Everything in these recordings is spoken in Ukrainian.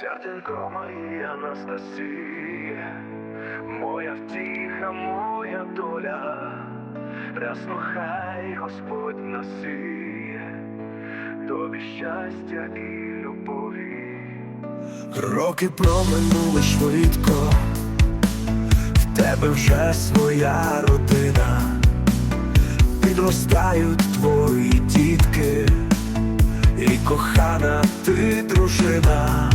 Серденько моя Анастасія, моя втіха, моя доля, рясно хай Господь насіє, тобі щастя і любові. Роки проминули швидко, в тебе вже своя родина, підростають твої дітки, і кохана ти дружина.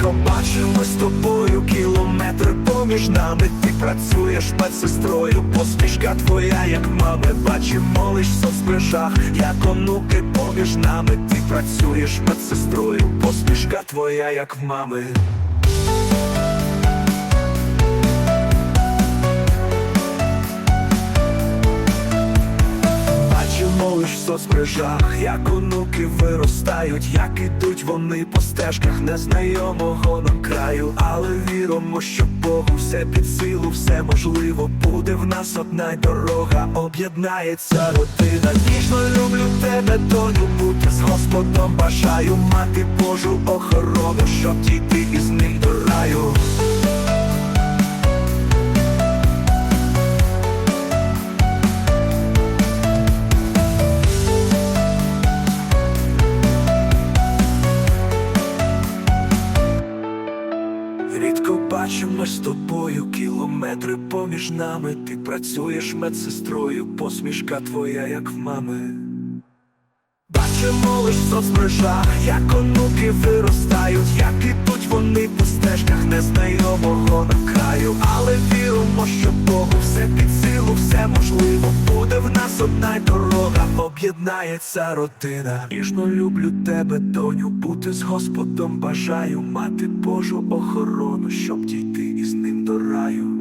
Рідко бачимо з тобою кілометр поміж нами. Ти працюєш медсестрою, посмішка твоя, як мами. Бачимо лиш в соцмережах, як онуки поміж нами. Ти працюєш медсестрою, посмішка твоя, як мами. Соцмережах, як онуки виростають, як ідуть вони по стежках незнайомого нам краю, але віримо, що Богу все під силу, все можливо. Буде в нас одна дорога, об'єднається родина. Ніжно люблю тебе, доню, бути з Господом бажаю мати Божу охорону, щоб дійти із бачимо з тобою кілометри поміж нами. Ти працюєш медсестрою, посмішка твоя, як в мами. Бачимо лиш в соцмережах, як онуки виростають, як ідуть вони по стежках незнайомого на краю. Але віримо, що Богу все під силу, все можливо буде в нас одна й дорога, об'єднається родина. Ніжно люблю тебе, доню, бути з Господом бажаю мати Божу охорону, щоб дійти із ним до раю.